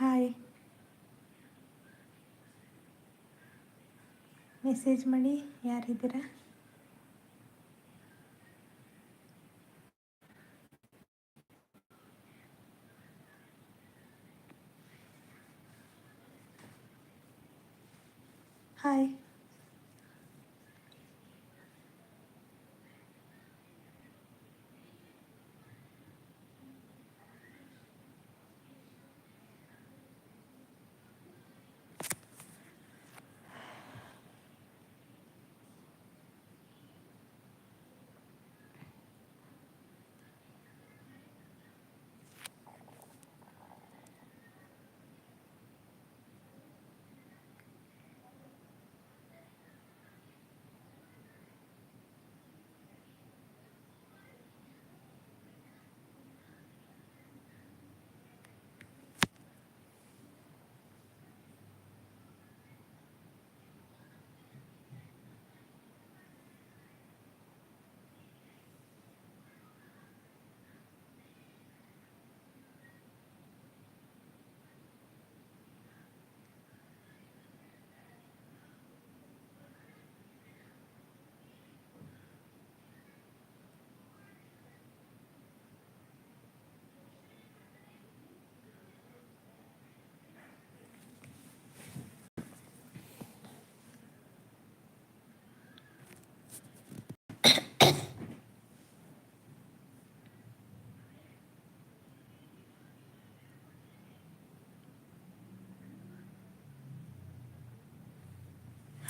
हाय message me यार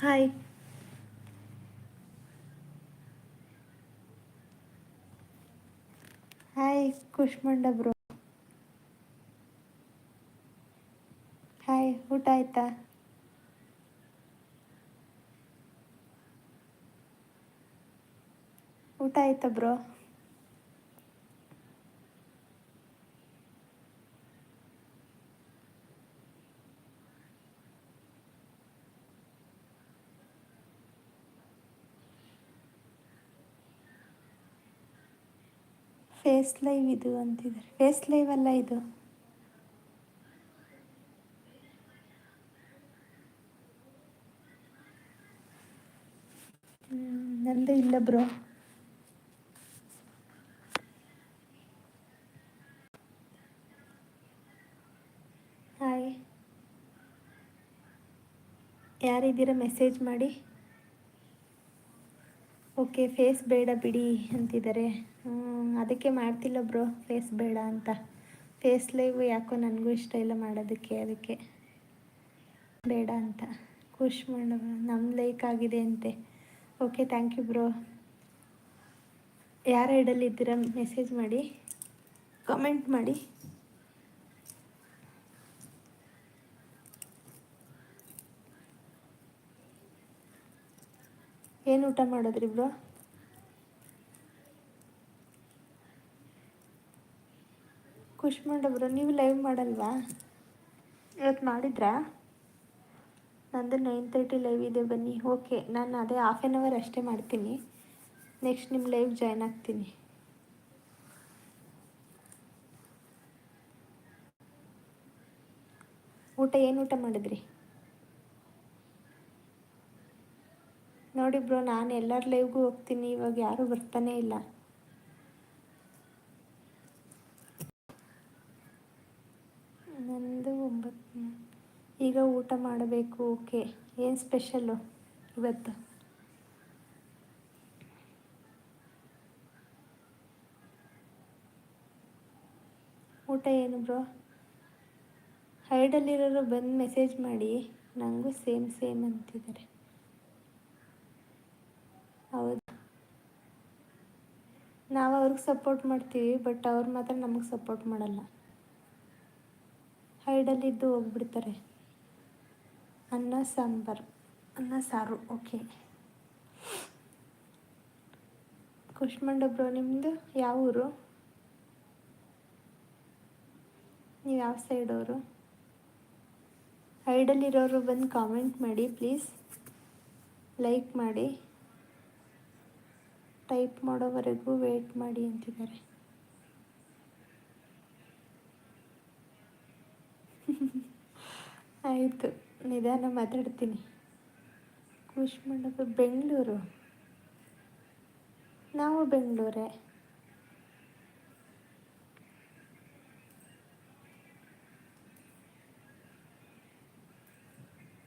hi hi Kushmanda bro hi ಊಟ ಆಯ್ತಾ? ಊಟ ಆಯ್ತಾ ಬ್ರೋ ಫೇಸ್ ಲೈವ್ ಇದು ಅಂತಿದ್ದಾರೆ. ಫೇಸ್ ಲೈವ್ ಅಲ್ಲ ಇದು? ನಂದು ಇಲ್ಲ ಬ್ರೋ. ಹಾಯ್ ಯಾರಿದ್ದೀರಾ? ಮೆಸೇಜ್ ಮಾಡಿ. ಓಕೆ ಫೇಸ್ ಬೇಡ ಬಿಡಿ ಅಂತಿದ್ದಾರೆ ಅದಕ್ಕೆ ಮಾಡ್ತಿಲ್ಲ ಬ್ರೋ ಫೇಸ್ ಬೇಡ ಅಂತ. ಫೇಸ್ ಲೈವ್ ಯಾಕೋ ನನಗೂ ಇಷ್ಟ ಇಲ್ಲ ಮಾಡೋದಕ್ಕೆ, ಅದಕ್ಕೆ. ಬೇಡ ಅಂತ. ಖುಷಿ ಮಾಡ ನಮ್ಮ ಲೈಕ್ ಆಗಿದೆ ಅಂತೆ. Okay thank you bro. ಯಾರ ಐಡಲ್ಲಿ ಇದ್ದೀರಾ? ಮೆಸೇಜ್ ಮಾಡಿ. ಕಮೆಂಟ್ ಮಾಡಿ. ಏನು ಊಟ ಮಾಡಿದ್ರಿ ಬ್ರೋ? ಖುಷ್ ಬ್ರೋ, ನೀವು ಲೈವ್ ಮಾಡಲ್ವಾ? ಇವತ್ತು ಮಾಡಿದ್ರಾ? ನಂದು ನೈನ್ ತರ್ಟಿ ಲೈವ್ ಇದೆ ಬನ್ನಿ. ಓಕೆ ನಾನು ಅದೇ ಹಾಫ್ ಆನ್ ಅವರ್ ಅಷ್ಟೇ ಮಾಡ್ತೀನಿ. ನೆಕ್ಸ್ಟ್ ನಿಮ್ಮ ಲೈವ್ ಜಾಯ್ನ್ ಆಗ್ತೀನಿ. ಊಟ, ಏನು ಊಟ ಮಾಡಿದ್ರಿ? ನೋಡಿ ಬ್ರೋ, ನಾನು ಎಲ್ಲರ ಲೈವ್ಗೂ ಹೋಗ್ತೀನಿ, ಇವಾಗ ಯಾರೂ ಬರ್ತಾನೆ ಇಲ್ಲ. ನಂದು ಒಂಬತ್ತು ಈಗ ಊಟ ಮಾಡಬೇಕು, ಓಕೆ. ಏನು ಸ್ಪೆಷಲ್ಲು ಇವತ್ತು? ಊಟ ಏನು ಬ್ರೋ? ಹೈಡಲ್ಲಿರೋರು ಬಂದು ಮೆಸೇಜ್ ಮಾಡಿ ನನಗೂ ಸೇಮ್ ಸೇಮ್ ಅಂತಿದ್ದಾರೆ. ಹೌದು. ನಾವು ಅವ್ರಿಗೆ ಸಪೋರ್ಟ್ ಮಾಡ್ತೀವಿ ಬಟ್ ಅವ್ರು ಮಾತ್ರ ನಮಗೆ ಸಪೋರ್ಟ್ ಮಾಡಲ್ಲ. ಹೈಡಲ್ಲಿದ್ದು ಹೋಗ್ಬಿಡ್ತಾರೆ. ಅನ್ನ, ಸಾಂಬಾರು. ಅನ್ನ, ಸಾರು ಓಕೆ ಕುಷ್ಮಂಡ ಬ್ರೋ ನಿಮ್ಮದು ಯಾವ ಊರು? ನೀವು ಯಾವ ಸೈಡವರು ಹೈಡಲ್ಲಿರೋರು ಬಂದು ಕಾಮೆಂಟ್ ಮಾಡಿ ಪ್ಲೀಸ್ ಲೈಕ್ ಮಾಡಿ. ಟೈಪ್ ಮಾಡೋವರೆಗೂ ವೇಟ್ ಮಾಡಿ ಅಂತಿದ್ದಾರೆ. ಆಯಿತು, ನಿಧಾನ ಮಾತಾಡ್ತೀನಿ. ಕುಶ್ಮಂಡಪ ಬೆಂಗಳೂರು. ನಾವು ಬೆಂಗಳೂರೇ.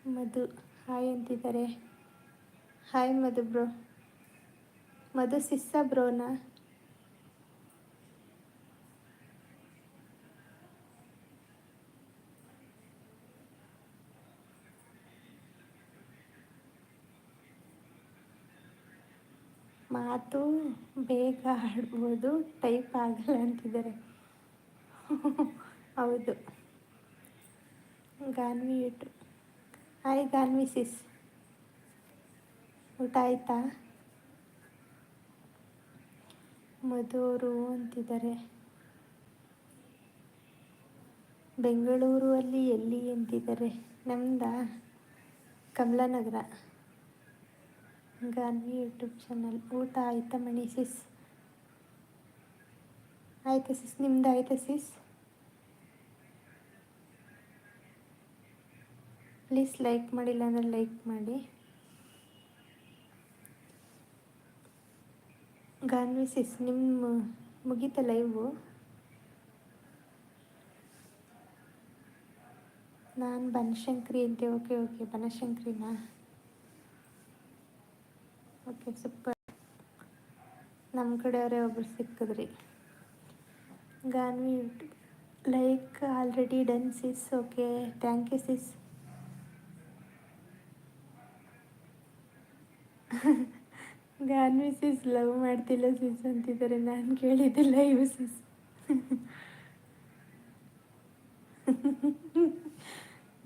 ಮಧು ಹಾಯ್ ಅಂತಿದ್ದಾರೆ. ಹಾಯ್ ಮಧು ಬ್ರೋ ಮಧು ಸಿಸ್ಸ ಬ್ರೋನ? ಮಾತು ಬೇಗ ಆಡ್ಬೋದು, ಟೈಪ್ ಆಗಲ್ಲ ಅಂತಿದ್ದಾರೆ. ಹೌದು. ಗಾನ್ವಿ ಇಟ್ಟು ಹಾಯ್ ಗಾನ್ವಿ ಸಿಸ್. ಊಟ ಆಯ್ತಾ? ಮಧುರು ಅಂತಿದ್ದಾರೆ. ಬೆಂಗಳೂರು ಅಲ್ಲಿ ಎಲ್ಲಿ ಅಂತಿದ್ದಾರೆ? ನಮ್ದ ಕಮಲಾನಗರ. Gandhi YouTube channel. ಊಟ ಆಯ್ತಾ ಮಣಿ ಸಿಸ್? ಆಯ್ತಾ ಸಿಸ್, ನಿಮ್ದು ಆಯ್ತಾ ಸಿಸ್? ಪ್ಲೀಸ್ ಲೈಕ್ ಮಾಡಿಲ್ಲ ಅಂದರೆ ಲೈಕ್ ಮಾಡಿ. ಗಾನ್ವಿ ಸಿಸ್ ನಿಮ್ಮ ಮುಗಿತ ಲೈವು ನಾನು ಬನಶಂಕರಿ ಅಂತೆ ಓಕೆ ಓಕೆ ಬನಶಂಕರಿನಾ? ಓಕೆ ಸೂಪರ್ ನಮ್ಮ ಕಡೆಯವರೇ ಒಬ್ರು ಸಿಕ್ಕಿದ್ರಿ. Ganvi like already done sis okay thank you sis Ganvi sis love ಮಾಡ್ತಿಲ್ಲ ಸಿಸ್ ಅಂತಿದ್ದಾರೆ. ನಾನು ಕೇಳಿದ್ದಿಲ್ಲ ಇವು ಸಿಸ್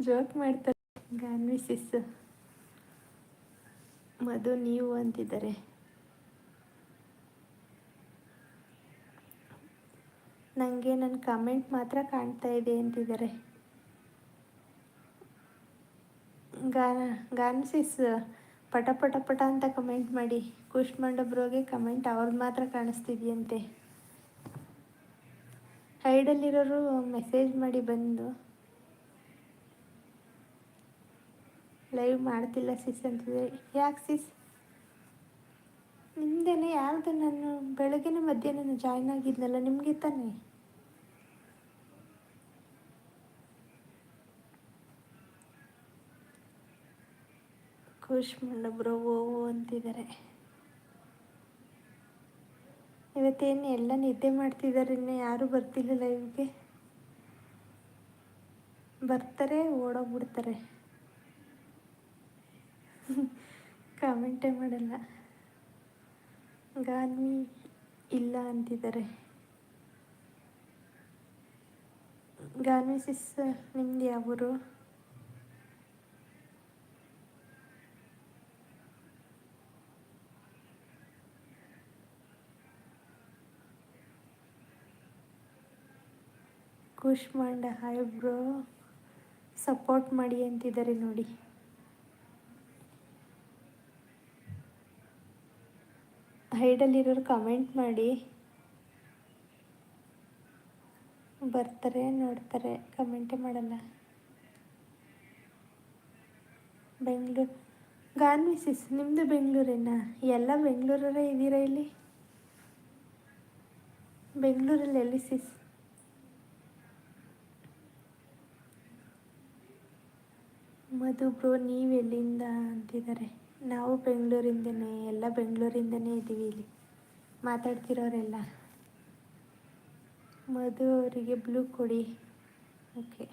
ಜೋಕ್ ಮಾಡ್ತಾರೆ. ಗಾನ್ವಿ ಸಿಸ್ ಮಧು, ನೀವು ಅಂತಿದ್ದಾರೆ. ನನಗೆ ನನ್ನ ಕಮೆಂಟ್ ಮಾತ್ರ ಕಾಣ್ತಾ ಇದೆ ಅಂತಿದ್ದಾರೆ. ಗಾನ್ ಗಾನ್ಸಿಸ್ ಪಟ ಪಟ ಪಟ ಅಂತ ಕಮೆಂಟ್ ಮಾಡಿ ಕುಷ್ಮಂಡಬ್ರೋಗೆ ಕಮೆಂಟ್ ಅವ್ರದ್ದು ಮಾತ್ರ ಕಾಣಿಸ್ತಿದೆಯಂತೆ. ಹೈಡಲ್ಲಿರೋರು ಮೆಸೇಜ್ ಮಾಡಿ ಬಂದು ಲೈವ್ ಮಾಡ್ತಿಲ್ಲ ಸಿಸ್ ಅಂತಿದೆ ಯಾಕೆ ಸಿಸ್ ನಿಮ್ದೇನೆ ಯಾವುದು ನಾನು ಬೆಳಗ್ಗೆ ಮಧ್ಯಾಹ್ನ ಜಾಯ್ನ್ ಆಗಿದ್ನಲ್ಲ, ನಿಮಗೆ ತಾನೆ? ಖುಷ್ ಬ್ರೋ ಓ ಅಂತಿದ್ದಾರೆ. ಇವತ್ತೇನು ಎಲ್ಲ ನಿದ್ದೆ ಮಾಡ್ತಿದ್ದಾರೆ, ಇನ್ನು ಯಾರೂ ಬರ್ತಿಲ್ಲ ಲೈವ್ಗೆ ಬರ್ತಾರೆ, ಓಡೋಗ್ಬಿಡ್ತಾರೆ. ಕಾಮೆಂಟೇ ಮಾಡಲ್ಲ. ಗಾನ್ವಿ ಇಲ್ಲ ಅಂತಿದ್ದಾರೆ. ಗಾನ್ವಿ ಸಿಸ್ ನಿಮ್ದು ಯಾವೂರು? ಖುಷ್ ಮಂಡ ಹಾಯ್ ಬ್ರೋ ಸಪೋರ್ಟ್ ಮಾಡಿ ಅಂತಿದ್ದಾರೆ ನೋಡಿ. ಹೈಡಲ್ಲಿರೋರು ಕಮೆಂಟ್ ಮಾಡಿ. ಬರ್ತಾರೆ, ನೋಡ್ತಾರೆ ಕಮೆಂಟೇ ಮಾಡಲ್ಲ. ಬೆಂಗಳೂರು ಗಾನ್ವಿ ಸಿಸ್ ನಿಮ್ಮದು ಬೆಂಗಳೂರೇನಾ? ಎಲ್ಲ ಬೆಂಗಳೂರಲ್ಲೇ ಇದ್ದೀರಾ ಇಲ್ಲಿ? ಬೆಂಗಳೂರಲ್ಲಿ ಎಲ್ಲಿ ಸಿಸ್ ಮಧು ಬ್ರೋ ನೀವು ಎಲ್ಲಿಂದ ಅಂತಿದ್ದಾರೆ ನಾವು ಬೆಂಗಳೂರಿಂದನೇ, ಎಲ್ಲ ಬೆಂಗಳೂರಿಂದನೇ ಇದ್ದೀವಿ ಇಲ್ಲಿ. ಮಾತಾಡ್ತಿರೋರೆಲ್ಲ. ಮಧು ಅವರಿಗೆ ಬ್ಲೂ ಕೊಡಿ. ಓಕೆ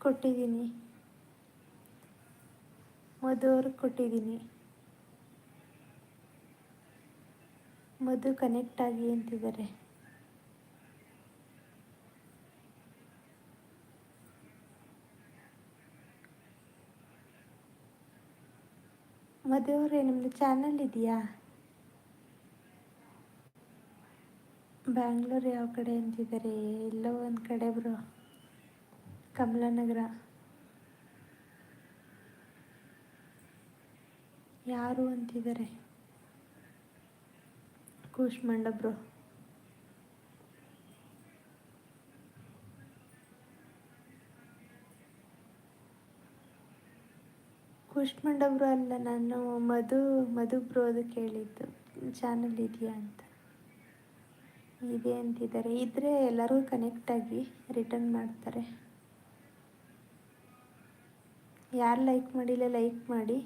ಕೊಟ್ಟಿದ್ದೀನಿ. ಮಧು ಅವ್ರಿಗೆ ಕೊಟ್ಟಿದ್ದೀನಿ. ಮಧು ಕನೆಕ್ಟ್ ಆಗಿ ಅಂತಿದ್ದಾರೆ ಮದುವೆ ನಿಮ್ಮದು ಚಾನಲ್ ಇದೆಯಾ? ಬ್ಯಾಂಗ್ಳೂರು ಯಾವ ಕಡೆ ಅಂತಿದ್ದಾರೆ? ಎಲ್ಲೋ ಒಂದು ಕಡೆ ಬ್ರೋ ಕಮಲಾನಗರ. ಯಾರು ಅಂತಿದ್ದಾರೆ? ಕೂಶ್ಮಂಡ ಬ್ರೋ ಕುಷ್ಮಂಡ ಬ್ರೋ ಅಲ್ಲ, ನಾನು ಮಧು ಮಧು ಬ್ರೋ ಅದು ಕೇಳಿದ್ದು. ಚಾನಲ್ ಇದೆಯಾ ಅಂತ. ಇದೆ ಅಂತಿದ್ದಾರೆ. ಇದ್ದರೆ ಎಲ್ಲರೂ ಕನೆಕ್ಟ್ ಆಗಿ ರಿಟರ್ನ್ ಮಾಡ್ತಾರೆ. ಯಾರು ಲೈಕ್ ಮಾಡಿಲ್ಲ ಲೈಕ್ ಮಾಡಿ.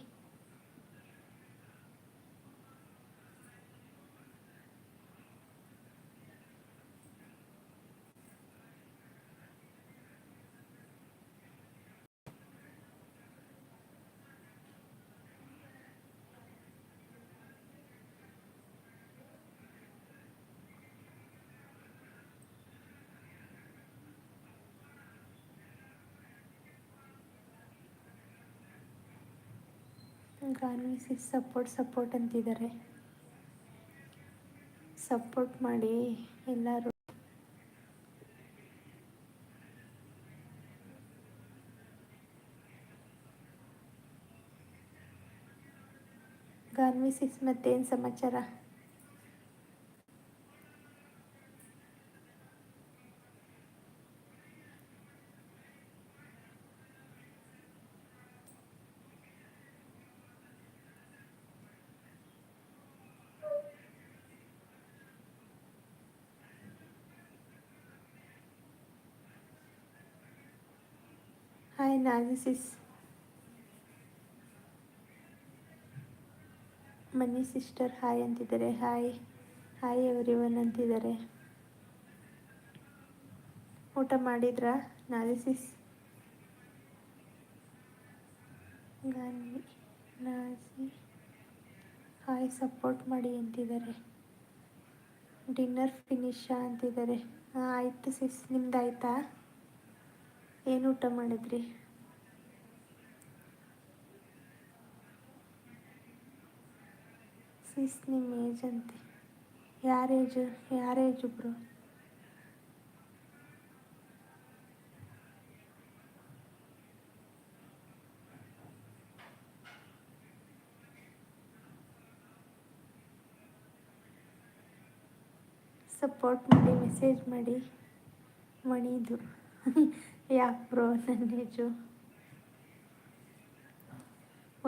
ಗಾನ್ವಿ ಸಪೋರ್ಟ್ ಸಪೋರ್ಟ್ ಅಂತಿದ್ದಾರೆ. ಸಪೋರ್ಟ್ ಮಾಡಿ ಎಲ್ಲರೂ. ಗಾನ್ವಿ ಸಿಕ್ಸ್ ಮತ್ತೇನು ಸಮಾಚಾರ? ಹಾಯ್ ನಾಜಿಸಿಸ್ ಮನಿ ಸಿಸ್ಟರ್ ಹಾಯ್ ಅಂತಿದ್ದಾರೆ ಹಾಯ್ ಹಾಯ್ ಎವ್ರಿ ಒನ್ ಅಂತಿದ್ದಾರೆ ಊಟ ಮಾಡಿದ್ರಾ ನಾಲಿಸಿಸ್ ಗಾಂಧಿ ನಾಸಿ ಹಾಯ್ ಸಪೋರ್ಟ್ ಮಾಡಿ ಅಂತಿದ್ದಾರೆ ಡಿನ್ನರ್ ಫಿನಿಶಾ ಅಂತಿದ್ದಾರೆ ಹಾಂ, ಆಯಿತು ಸಿಸ್ ನಿಮ್ದು ಆಯಿತಾ ಏನು ಊಟ ಮಾಡಿದ್ರಿ? ಸಿಸ್ ನಿಮ್ಮ ಏಜ್ ಅಂತೆ. ಯಾರ ಏಜು, ಯಾರ ಬ್ರೋ ಸಪೋರ್ಟ್ ಮಾಡಿ ಮೆಸೇಜ್ ಮಾಡಿ, ಮಣಿದು. ಯಾಕೆ ಬ್ರೋ ನನ್ನ age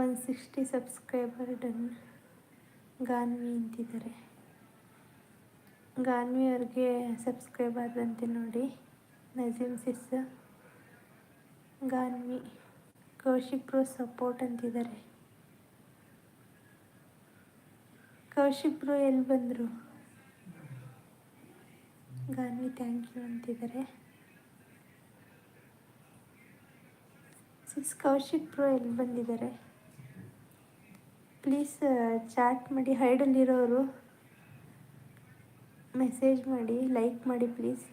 one sixty subscriber done Ganvi ಅಂತಿದ್ದಾರೆ. ಗಾನ್ವಿ ಅವ್ರಿಗೆ ಸಬ್ಸ್ಕ್ರೈಬ್ ಆದಂತೆ ನೋಡಿ. Nazeem sis Ganvi Kaushik bro support ಅಂತಿದ್ದಾರೆ. ಕೌಶಿಕ್ ಬ್ರೋ ಎಲ್ಲಿ ಬಂದರು? ಗಾನ್ವಿ ಥ್ಯಾಂಕ್ ಯು ಅಂತಿದ್ದಾರೆ. ಸಿಸ್ ಕೌಶಿಕ್ ಪ್ರೋ ಎಲ್ಲಿ ಬಂದಿದ್ದಾರೆ? ಪ್ಲೀಸ್ ಚಾಟ್ ಮಾಡಿ ಹೈಡಲ್ಲಿರೋರು ಮೆಸೇಜ್ ಮಾಡಿ ಲೈಕ್ ಮಾಡಿ ಪ್ಲೀಸ್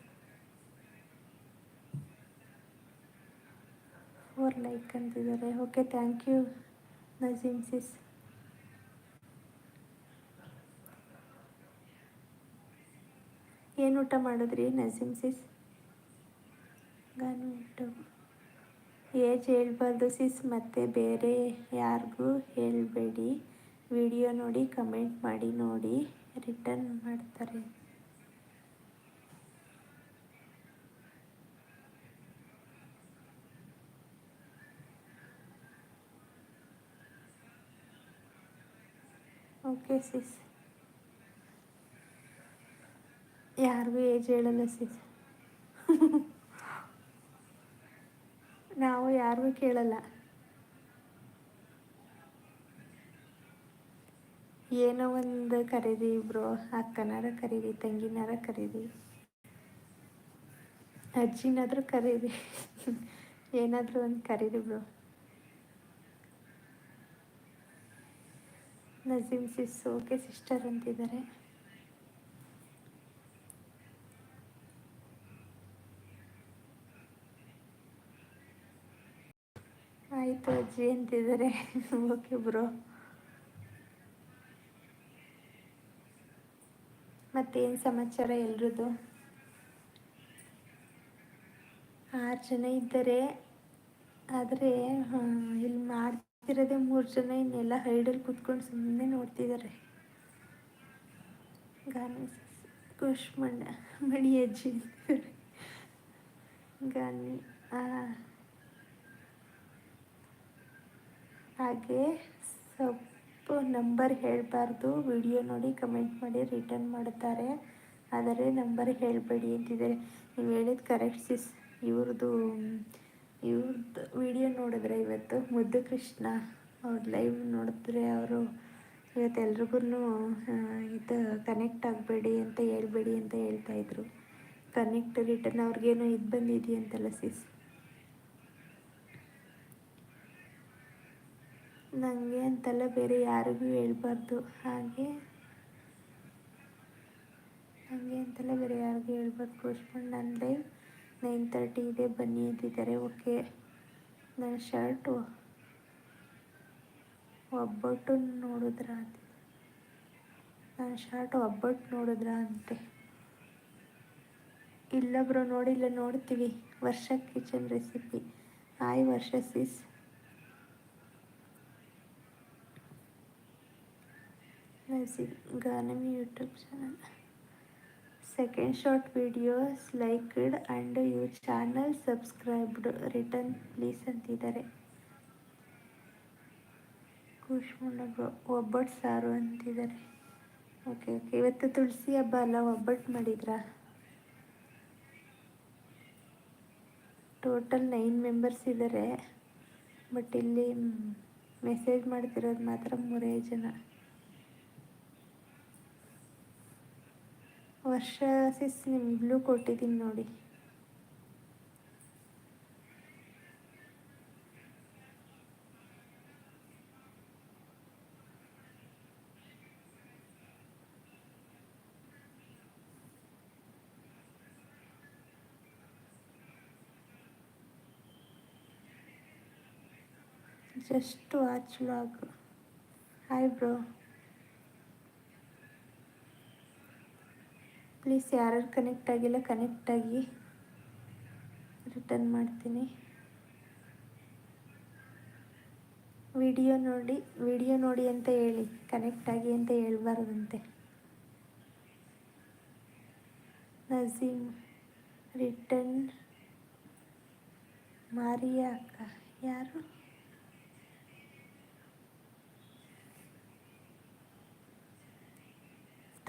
ಫೋರ್ ಲೈಕ್ ಅಂತಿದ್ದಾರೆ. Okay thank you Najeem sis ಏನು ಊಟ ಮಾಡಿದ್ರಿ ನಜೀಮ್ ಸಿಸ್ ಗಾನು ಊಟ. ಏಜ್ ಹೇಳ್ಬಾರ್ದು ಸಿಸ್ ಮತ್ತು ಬೇರೆ ಯಾರಿಗೂ ಹೇಳಬೇಡಿ. ವಿಡಿಯೋ ನೋಡಿ, ಕಮೆಂಟ್ ಮಾಡಿ, ನೋಡಿ, ರಿಟರ್ನ್ ಮಾಡ್ತಾರೆ. ಓಕೆ ಸಿಸ್ ಯಾರಿಗೂ ಏಜ್ ಹೇಳಲ್ಲ ಸಿಸ್ ನಾವು ಯಾರಿಗೂ ಕೇಳಲ್ಲ. ಏನೋ ಒಂದು ಕರೀದಿ ಇಬ್ರು ಅಕ್ಕನಾರ ಕರೀರಿ, ತಂಗಿನಾರ ಕರೀರಿ, ಅಜ್ಜಿನಾದರೂ ಕರೀರಿ, ಏನಾದರೂ ಒಂದು ಕರೀರಿ bro. Nazeem sis okay sister ಅಂತಿದ್ದಾರೆ. ಆಯಿತು ಅಜ್ಜಿ ಅಂತಿದ್ದಾರೆ. Okay bro. ಮತ್ತೇನು ಸಮಾಚಾರ ಎಲ್ರದ್ದು? ಆರು ಜನ ಇದ್ದಾರೆ. ಆದರೆ ಇಲ್ಲಿ ಮಾಡ್ತಿರೋದೇ ಮೂರು ಜನ, ಇನ್ನೆಲ್ಲ ಹೈಡಲ್ಲಿ ಕುತ್ಕೊಂಡು ಸುಮ್ಮನೆ ನೋಡ್ತಿದ್ದಾರೆ. ಗಾರ್ಮೆಂಟ್ಸ್ ಖುಷ್ ಮಣ್ಣ ಮಣಿ ಅಜ್ಜಿ ಗಾನಿ ಹಾಗೆ ಸೊಪ್ಪು ನಂಬರ್ ಹೇಳಬಾರ್ದು. ವಿಡಿಯೋ ನೋಡಿ ಕಮೆಂಟ್ ಮಾಡಿ, ರಿಟರ್ನ್ ಮಾಡ್ತಾರೆ ಆದರೆ ನಂಬರ್ ಹೇಳಬೇಡಿ ಅಂತಿದ್ದಾರೆ. ನೀವು ಹೇಳಿದ ಕರೆಕ್ಟ್ ಸಿಸ್, ಇವ್ರದ್ದು ಇವ್ರದ್ದು ವಿಡಿಯೋ ನೋಡಿದ್ರೆ ಇವತ್ತು ಮುದ್ದು ಕೃಷ್ಣ ಅವ್ರ ಲೈವ್ ನೋಡಿದ್ರೆ ಅವರು ಇವತ್ತು ಎಲ್ರಿಗೂ ಇದು ಕನೆಕ್ಟ್ ಆಗಬೇಡಿ ಅಂತ ಹೇಳ್ಬೇಡಿ ಅಂತ ಹೇಳ್ತಾಯಿದ್ರು ಕನೆಕ್ಟ್ ರಿಟರ್ನ್ ಅವ್ರಿಗೇನೋ ಇದು ಬಂದಿದೆಯಂತಲ್ಲ ಸಿಸ್. ನನಗೆ ಅಂತೆಲ್ಲ ಬೇರೆ ಯಾರಿಗೂ ಹೇಳ್ಬಾರ್ದು. ಹಾಗೆ ನನಗೆ ಅಂತೆಲ್ಲ ಬೇರೆ ಯಾರಿಗೂ ಹೇಳ್ಬಾರ್ದು. ಪೋಸ್ಟ್ಪೋನ್ ನನ್ನ ಲೈವ್ ನೈನ್ ತರ್ಟಿ ಇದೆ, ಬನ್ನಿ ಅಂತಿದ್ದಾರೆ. ಓಕೆ, ನನ್ನ ಶರ್ಟು ಒಬ್ಬಟ್ಟು ನೋಡಿದ್ರ ಅಂತ. ನನ್ನ ಶರ್ಟ್ ಒಬ್ಬಟ್ಟು ನೋಡಿದ್ರ ಅಂತೆ. ಇಲ್ಲ ಬ್ರೋ, ನೋಡಿಲ್ಲ, ನೋಡ್ತೀವಿ. ವರ್ಷ ಕಿಚನ್ ರೆಸಿಪಿ. ಆಯ್ ವರ್ಷ, sis. ಗಾನಮಿ, YouTube channel. Second short videos liked and your channel subscribed return please ಅಂತಿದ್ದಾರೆ. ಕುಷ್ಮುಂಡ ಒಬ್ಬಟ್ಟು ಸಾರು ಅಂತಿದ್ದಾರೆ. ಓಕೆ ಓಕೆ ಇವತ್ತು ತುಳಸಿ ಹಬ್ಬ ಅಲ್ಲ ಒಬ್ಬಟ್ಟು ಮಾಡಿದ್ರಾ? ಟೋಟಲ್ ನೈನ್ ಮೆಂಬರ್ಸ್ ಇದ್ದಾರೆ ಬಟ್ ಇಲ್ಲಿ ಮೆಸೇಜ್ ಮಾಡ್ತಿರೋದು ಮಾತ್ರ ಮೂರೇ ಜನ. ವರ್ಷ ಸಿಸ್ ನಿಮ್ಮ ಬ್ಲೂ ಕೊಟ್ಟಿದ್ದೀನಿ ನೋಡಿ. Just watch log hi bro please ಯಾರು ಕನೆಕ್ಟ್ ಆಗಿಲ್ಲ ಕನೆಕ್ಟ್ ಆಗಿ ರಿಟರ್ನ್ ಮಾಡ್ತೀನಿ. ವಿಡಿಯೋ ನೋಡಿ ವಿಡಿಯೋ ನೋಡಿ ಅಂತ ಹೇಳಿ ಕನೆಕ್ಟ್ ಆಗಿ ಅಂತ ಹೇಳ್ಬಾರ್ದಂತೆ. ನಜೀಮ್ ರಿಟರ್ನ್ ಮಾರಿಯಾ ಅಕ್ಕ ಯಾರು?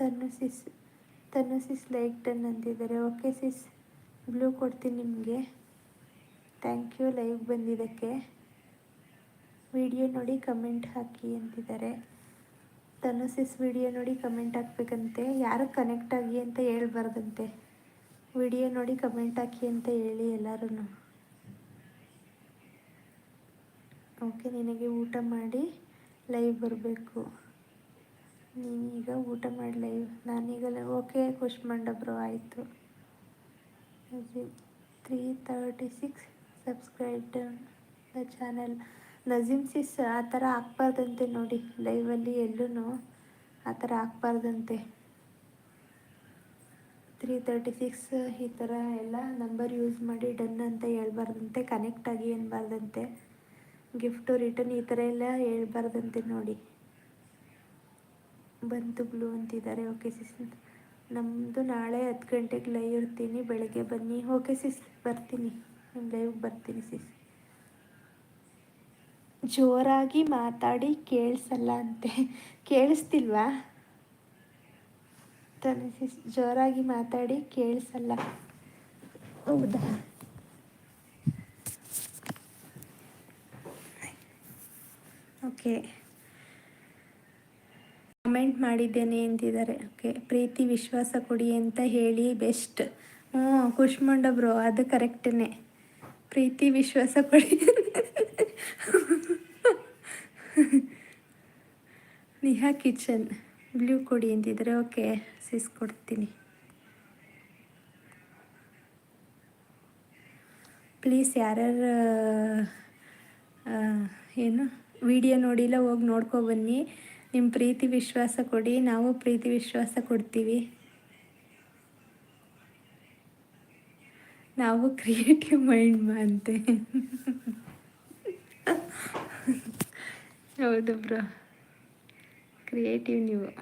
ತನ್ನ sis Tanu sis like done ಅಂತಿದ್ದಾರೆ. ಓಕೆ ಸಿಸ್ ಬ್ಲೂ ಕೊಡ್ತೀನಿ ನಿಮಗೆ. ಥ್ಯಾಂಕ್ ಯು ಲೈವ್ ಬಂದಿದ್ದಕ್ಕೆ. ವಿಡಿಯೋ ನೋಡಿ ಕಮೆಂಟ್ ಹಾಕಿ ಅಂತಿದ್ದಾರೆ. ತನು ಸಿಸ್ ವಿಡಿಯೋ ನೋಡಿ ಕಮೆಂಟ್ ಹಾಕ್ಬೇಕಂತೆ. ಯಾರು ಕನೆಕ್ಟ್ ಆಗಿ ಅಂತ ಹೇಳ್ಬಾರ್ದಂತೆ. ವಿಡಿಯೋ ನೋಡಿ ಕಮೆಂಟ್ ಹಾಕಿ ಅಂತ ಹೇಳಿ ಎಲ್ಲರೂ ಓಕೆ ನಿನಗೆ ಊಟ ಮಾಡಿ ಲೈವ್ ಬರಬೇಕು. ನೀನೀಗ ಊಟ ಮಾಡಲೆ ನಾನೀಗ ಓಕೆ ಖುಷ್ ಬ್ರೋ ಆಯಿತು three thirty six subscribe the channel Najeem sis ಆ ಥರ ಹಾಕ್ಬಾರ್ದಂತೆ ನೋಡಿ. ಲೈವಲ್ಲಿ ಎಲ್ಲೂ ಆ ಥರ ಹಾಕ್ಬಾರ್ದಂತೆ ತ್ರೀ ತರ್ಟಿ ಸಿಕ್ಸ್ ಈ ಥರ ಎಲ್ಲ ನಂಬರ್ ಯೂಸ್ ಮಾಡಿ ಡನ್ ಅಂತ ಹೇಳ್ಬಾರ್ದಂತೆ ಕನೆಕ್ಟ್ ಆಗಿ ಅನ್ಬಾರ್ದಂತೆ ಗಿಫ್ಟು ರಿಟರ್ನ್ ಈ ಥರ ಎಲ್ಲ ಹೇಳ್ಬಾರ್ದಂತೆ ನೋಡಿ. ಬಂತು ಬ್ಲೂ ಅಂತಿದ್ದಾರೆ. ಓಕೆ ಸಿಸ್ ನಮ್ಮದು ನಾಳೆ ಹತ್ತು ಗಂಟೆಗೆ ಲೈವ್ ಇರ್ತೀನಿ. ಬೆಳಗ್ಗೆ ಬನ್ನಿ. ಓಕೆ ಸಿಸ್ ಬರ್ತೀನಿ. ನಿಮ್ಮ ಲೈವ್ಗೆ ಬರ್ತೀನಿ ಸಿಸ್ ಜೋರಾಗಿ ಮಾತಾಡಿ ಕೇಳಿಸಲ್ಲ ಅಂತೆ. ಕೇಳಿಸ್ತಿಲ್ವಾ? ತಾನೆ ಸಿಸ್ ಜೋರಾಗಿ ಮಾತಾಡಿ ಕೇಳಿಸಲ್ಲ. ಹೌದಾ? ಓಕೆ ಕಮೆಂಟ್ ಮಾಡಿದ್ದೇನೆ ಅಂತಿದ್ದಾರೆ ಓಕೆ, ಪ್ರೀತಿ, ವಿಶ್ವಾಸ ಕೊಡಿ ಅಂತ ಹೇಳಿ ಬೆಸ್ಟ್ ಹ್ಞೂ ಖುಷ್ಮಂಡ ಬ್ರೋ ಅದು ಕರೆಕ್ಟೇ ಪ್ರೀತಿ, ವಿಶ್ವಾಸ ಕೊಡಿ. ನಿಹಾ ಕಿಚನ್ ಬ್ಲೂ ಕೊಡಿ ಅಂತಿದ್ದಾರೆ ಓಕೆ ಸಿಸ್ ಕೊಡ್ತೀನಿ. ಪ್ಲೀಸ್ ಯಾರ್ಯಾರು ಏನು ವಿಡಿಯೋ ನೋಡಿಲ್ಲ ಹೋಗಿ ನೋಡ್ಕೊ ಬನ್ನಿ. ನಿಮ್ಮ ಪ್ರೀತಿ ವಿಶ್ವಾಸ ಕೊಡಿ, ನಾವು ಪ್ರೀತಿ ವಿಶ್ವಾಸ ಕೊಡ್ತೀವಿ. ನಾವು ಕ್ರಿಯೇಟಿವ್ ಮೈಂಡ್ ಅಂತೆ. ಹೌದು ಬ್ರೋ. ಕ್ರಿಯೇಟಿವ್ ನೀವು.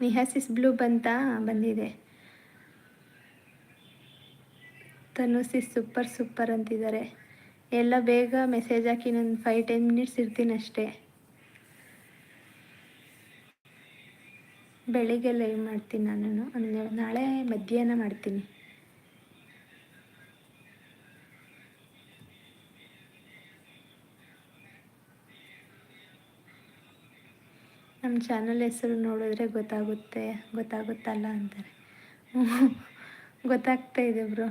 ನಿಹಾಸಿಸ್ ಬ್ಲೂ ಬಂತ? ಬಂದಿದೆ. ತನುಸಿಸ್ ಸೂಪರ್ ಸೂಪರ್ ಅಂತಿದ್ದಾರೆ. ಎಲ್ಲ ಬೇಗ ಮೆಸೇಜ್ ಹಾಕಿ ನಾನು ಫೈವ್ ಟೆನ್ ಮಿನಿಟ್ಸ್ ಇರ್ತೀನಿ ಅಷ್ಟೇ. ಬೆಳಿಗ್ಗೆ ಲೈವ್ ಮಾಡ್ತೀನಿ ನಾನು ಅಂದರೆ ನಾಳೆ ಮಧ್ಯಾಹ್ನ ಮಾಡ್ತೀನಿ. ನಮ್ಮ ಚಾನಲ್ ಹೆಸರು ನೋಡಿದ್ರೆ ಗೊತ್ತಾಗುತ್ತೆ. ಗೊತ್ತಾಗುತ್ತಲ್ಲ ಅಂತಾರೆ. ಗೊತ್ತಾಗ್ತಾ ಇದೆ ಬ್ರೋ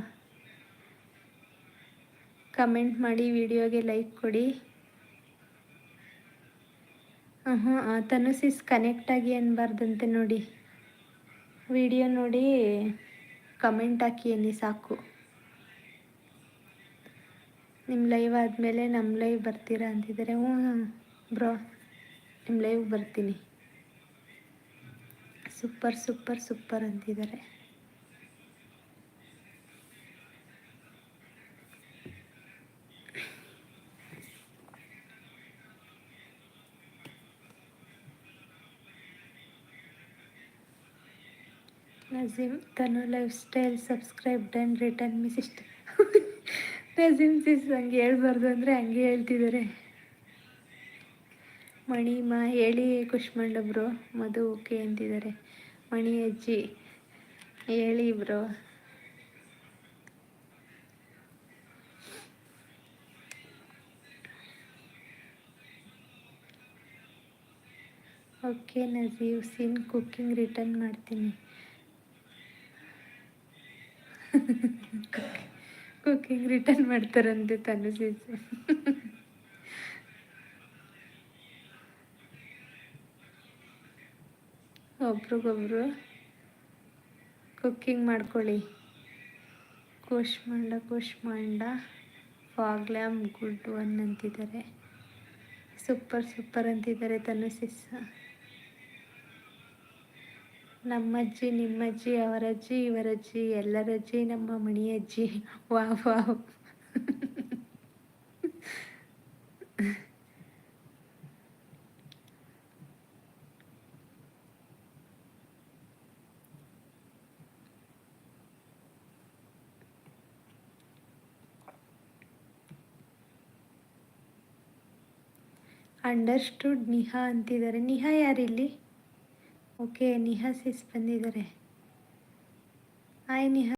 ಕಮೆಂಟ್ ಮಾಡಿ ವಿಡಿಯೋಗೆ ಲೈಕ್ ಕೊಡಿ. ಹಾಂ ತನುಸಿಸ್ ಕನೆಕ್ಟ್ ಆಗಿ ಅನ್ಬಾರ್ದಂತೆ ನೋಡಿ. ವಿಡಿಯೋ ನೋಡಿ ಕಮೆಂಟ್ ಹಾಕಿ ಅನ್ನಿ ಸಾಕು. ನಿಮ್ಮ ಲೈವ್ ಆದಮೇಲೆ ನಮ್ಮ ಲೈವ್ ಬರ್ತೀರಾ ಅಂತಿದ್ದಾರೆ ಹ್ಞೂ ಬ್ರೋ ನಿಮ್ಮ ಲೈವ್ ಬರ್ತೀನಿ. ಸೂಪರ್ ಸೂಪರ್ ಸೂಪರ್ ಅಂತಿದ್ದಾರೆ Najeem Tanu lifestyle subscribe done return miss ಇಷ್ಟ. ನಜೀಮ್ ಸಿಸ್ ಹಂಗೆ ಹೇಳ್ಬಾರ್ದು ಅಂದರೆ ಹಂಗೆ ಹೇಳ್ತಿದ್ದಾರೆ. ಮಣಿ, ಮಾ, ಹೇಳಿ ಖುಷ್ಮಂಡಬ್ರು ಮಧು, ಓಕೆ ಅಂತಿದ್ದಾರೆ. ಮಣಿ ಅಜ್ಜಿ, ಹೇಳಿ ಬ್ರೋ. ಓಕೆ, ನಜೀವ್, ಸಿನ್ ಕುಕ್ಕಿಂಗ್ ರಿಟರ್ನ್ ಮಾಡ್ತೀನಿ. ಕುಕ್ಕಿಂಗ್ ರಿಟರ್ನ್ ಮಾಡ್ತಾರಂತೆ ತನು ಸೀಸು. ಒಬ್ರಿಗೊಬ್ರು ಕುಕ್ಕಿಂಗ್ ಮಾಡ್ಕೊಳ್ಳಿ. ಕೂಶ್ಮಂಡ ಮಾಂಡ ಫಾಗ್ಲ್ಯಾಮ್ ಗುಡ್ ಒನ್ ಅಂತಿದ್ದಾರೆ. ಸೂಪರ್ ಸೂಪರ್ ಅಂತಿದ್ದಾರೆ ತನು ಸಿಸ್. ನಮ್ಮಜ್ಜಿ ನಿಮ್ಮಜ್ಜಿ ಅವರಜ್ಜಿ ಇವರಜ್ಜಿ ಎಲ್ಲರಜ್ಜಿ ನಮ್ಮ ಮಣಿಯಜ್ಜಿ. ವಾ ವಾವ್. ಅಂಡರ್ಸ್ಟುಡ್ ನಿಹಾ ಅಂತಿದ್ದಾರೆ. ನಿಹಾ ಯಾರಿಲ್ಲಿ? ಓಕೆ ನಿಹಾ ಸಿಸ್ ಬಂದಿದ್ದಾರೆ. ಹಾಯ್ ನಿಹಾ